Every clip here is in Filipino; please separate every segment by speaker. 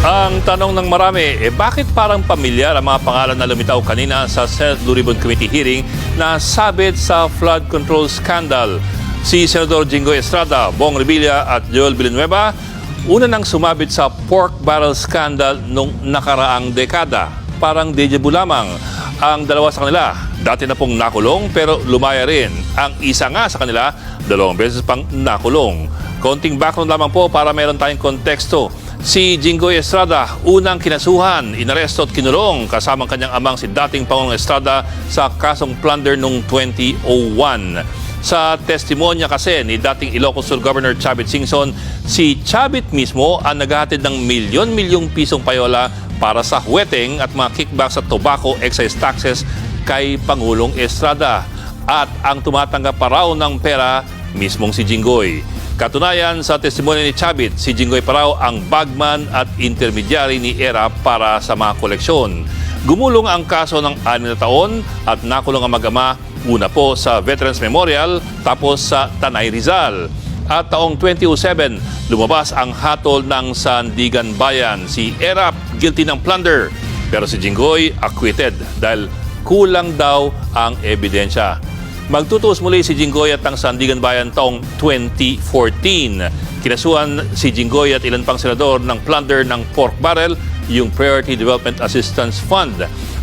Speaker 1: Ang tanong ng marami, eh bakit parang pamilyar ang mga pangalan na lumitaw kanina sa Senate Blue Ribbon Committee hearing na sabit sa flood control scandal? Si Senador Jingoy Estrada, Bong Revilla at Joel Villanueva, una nang sumabit sa pork barrel scandal nung nakaraang dekada. Parang deja vu lamang. Ang dalawa sa kanila, dati na pong nakulong pero lumaya rin. Ang isa nga sa kanila, dalawang beses pang nakulong. Konting background lamang po para meron tayong konteksto. Si Jinggoy Estrada, unang kinasuhan, inaresto at kinulong kasama ang kanyang amang si dating Pangulong Estrada sa kasong plunder noong 2001. Sa testimonya kasi ni dating Ilocos Sur Governor Chavit Singson, si Chavit mismo ang naghahatid ng milyon-milyong pisong payola para sa huweteng at mga kickbacks at tobacco excise taxes kay Pangulong Estrada. At ang tumatanggap pa raw ng pera mismong si Jinggoy. Katunayan sa testimonya ni Chavit, si Jinggoy pa raw ang bagman at intermediary ni ERA para sa mga koleksyon. Gumulong ang kaso ng 6 na taon at nakulong ang mag-ama una po sa Veterans Memorial tapos sa Tanay Rizal. At taong 2007, lumabas ang hatol ng Sandigan Bayan. Si ERAP guilty ng plunder pero si Jinggoy acquitted dahil kulang daw ang ebidensya. Magtutuos muli si Jinggoy at ang Sandigan Bayan taong 2014. Kinasuhan si Jinggoy at ilan pang senador ng plunder ng pork barrel, yung Priority Development Assistance Fund.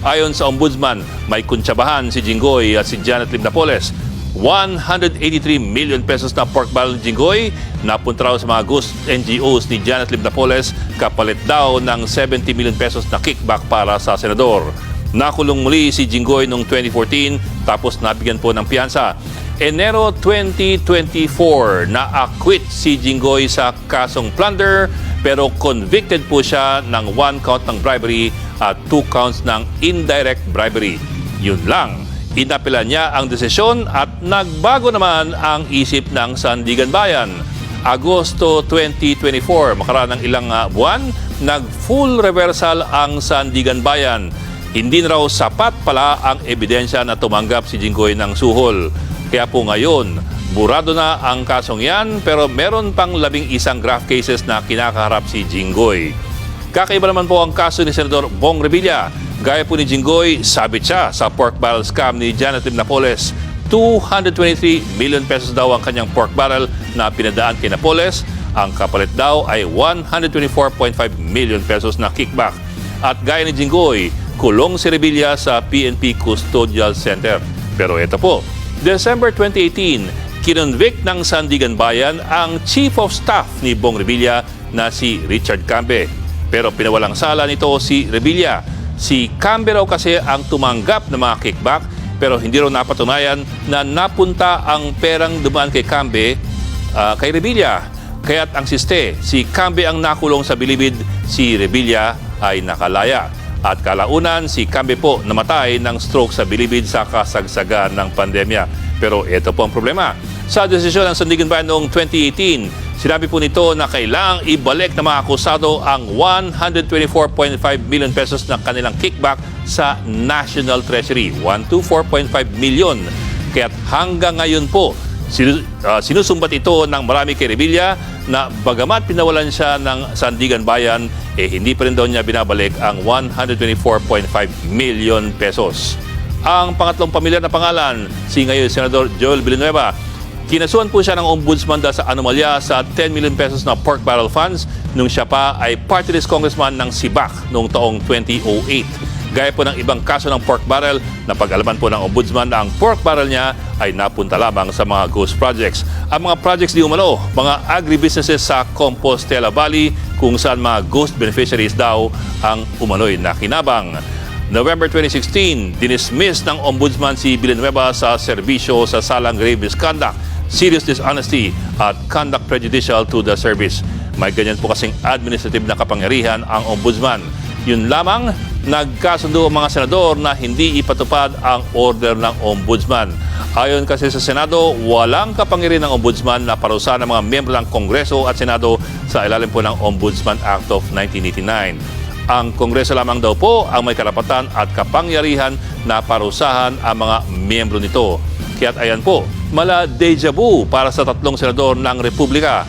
Speaker 1: Ayon sa Ombudsman, may kuntsabahan si Jinggoy at si Janet Limnapoles. 183 million pesos na pork barrel Jinggoy napunta raw sa mga ghost NGOs ni Janet Limnapoles kapalit daw ng 70 million pesos na kickback para sa senador. Nakulong muli si Jinggoy noong 2014 tapos nabigyan po ng piyansa. Enero 2024, na-acquit si Jinggoy sa kasong plunder pero convicted po siya ng one count ng bribery at two counts ng indirect bribery. Yun lang, inapela niya ang desisyon at nagbago naman ang isip ng Sandigan Bayan. Agosto 2024, makaraan ng ilang ah, buwan, nag-full reversal ang Sandigan Bayan. Hindi raw sapat pala ang ebidensya na tumanggap si Jinggoy ng suhol. Kaya po ngayon, burado na ang kasong yan pero meron pang labing isang graft cases na kinakaharap si Jinggoy. Kakaiba naman po ang kaso ni Senador Bong Revilla. Gaya po ni Jinggoy, sabit siya sa pork barrel scam ni Janet Lim Napoles. 223 million pesos daw ang kanyang pork barrel na pinadaan kay Napoles. Ang kapalit daw ay 124.5 million pesos na kickback. At gaya ni Jinggoy, kulong si Revilla sa PNP Custodial Center. Pero ito po, December 2018, kinonvict ng Sandigan Bayan ang Chief of Staff ni Bong Revilla na si Richard Cambe. Pero pinawalang sala nito si Revilla. Si Cambe raw kasi ang tumanggap ng mga kickback pero hindi raw napatunayan na napunta ang perang dumaan kay Cambe ah, kay Revilla. Kaya't ang siste, si Cambe ang nakulong sa bilibid, si Revilla ay nakalaya. At kalaunan, si Cambe po namatay ng stroke sa bilibid sa kasagsagan ng pandemya. Pero ito po ang problema. Sa desisyon ng Sandigan Bayan noong 2018, sinabi po nito na kailangang ibalik ng mga akusado ang 124.5 million pesos na kanilang kickback sa National Treasury. 124.5 million. Kaya hanggang ngayon po, ah, sinusumbat ito ng marami kay Revilla na bagamat pinawalan siya ng Sandigan Bayan, eh hindi pa rin daw niya binabalik ang 124.5 million pesos. Ang pangatlong pamilyar na pangalan, si ngayon Senador Joel Villanueva, Kinasuhan po siya ng ombudsman dahil sa anomalya sa 10 million pesos na pork barrel funds nung siya pa ay party list congressman ng Sibak noong taong 2008. Gaya po ng ibang kaso ng pork barrel, napag-alaman po ng ombudsman na ang pork barrel niya ay napunta lamang sa mga ghost projects. Ang mga projects di umano, mga agribusinesses sa Compostela Valley kung saan mga ghost beneficiaries daw ang umano'y nakinabang. November 2016, dinismiss ng ombudsman si Villanueva sa serbisyo sa salang grave misconduct, serious dishonesty at conduct prejudicial to the service. May ganyan po kasing administrative na kapangyarihan ang ombudsman. Yun lamang, nagkasundo ang mga senador na hindi ipatupad ang order ng ombudsman. Ayon kasi sa Senado, walang kapangyarihan ng ombudsman na parusahan ng mga miyembro ng Kongreso at Senado sa ilalim po ng Ombudsman Act of 1989. Ang Kongreso lamang daw po ang may karapatan at kapangyarihan na parusahan ang mga miyembro nito. Kaya't ayan po, mala deja vu para sa tatlong senador ng Republika.